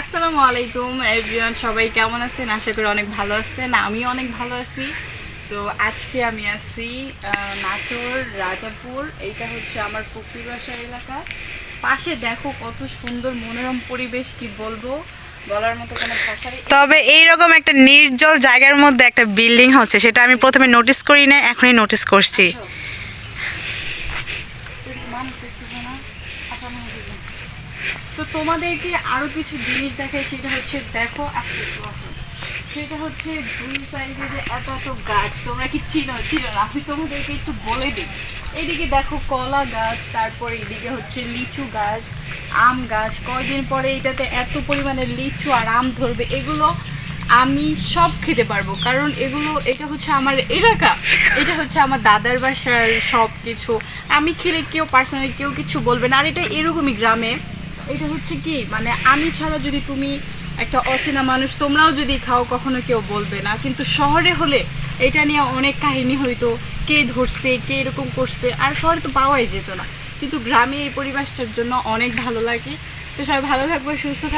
আসসালামু আলাইকুম এভরিওয়ান সবাই কেমন আছেন? আশা করি অনেক ভালো আছেন। আমিও অনেক ভালো আছি। তো আজকে আমি আছি নাটোর রাজাপুর। এইটা হচ্ছে আমার ফকির বাসা এলাকা। পাশে দেখো কত সুন্দর মনোরম পরিবেশ কি বলব? বলার মতো কোনো ভাষা তবে এইরকম একটা নির্জল জায়গার মধ্যে একটা বিল্ডিং হচ্ছে সেটা আমি প্রথমে নোটিস করি না এখনই নোটিস করছি? আচ্ছা, আমি। তো তোমাদেরকে আরও কিছু জিনিস দেখাই, সেটা হচ্ছে দেখো সেটা হচ্ছে দুই সাইডে যে এত এত গাছ, তোমরা কি চিনো? চিনো না। আমি তোমাদেরকে একটু বলে দিই। এদিকে দেখো কলা গাছ, তারপরে এদিকে হচ্ছে লিচু গাছ, আম গাছ, কয়দিন পরে এটাতে এত পরিমাণে লিচু আর আম ধরবে, এগুলো আমি সব খেতে পারব। কারণ এগুলো, এটা হচ্ছে আমার এলাকা, এটা হচ্ছে আমার দাদার বাসার সব কিছু আমি খেলে কেউ পার্সোনালি কেউ কিছু বলবে না। আর এটা এরকমই গ্রামে। এটা হচ্ছে কি মানে আমি ছাড়া যদি তুমি একটা অচেনা মানুষ, তোমরাও যদি খাও, কখনো কেউ বলবে না। কিন্তু শহরে হলে এটা নিয়ে অনেক কাহিনী হইতো, কে ধরছে, কে এরকম করছে, আর শহরে তো পাওয়াই যেত না। কিন্তু গ্রামে এই পরিবেশটার জন্য অনেক ভালো লাগে। তো সবাই ভালো থাকবে, সুস্থ থাকবে।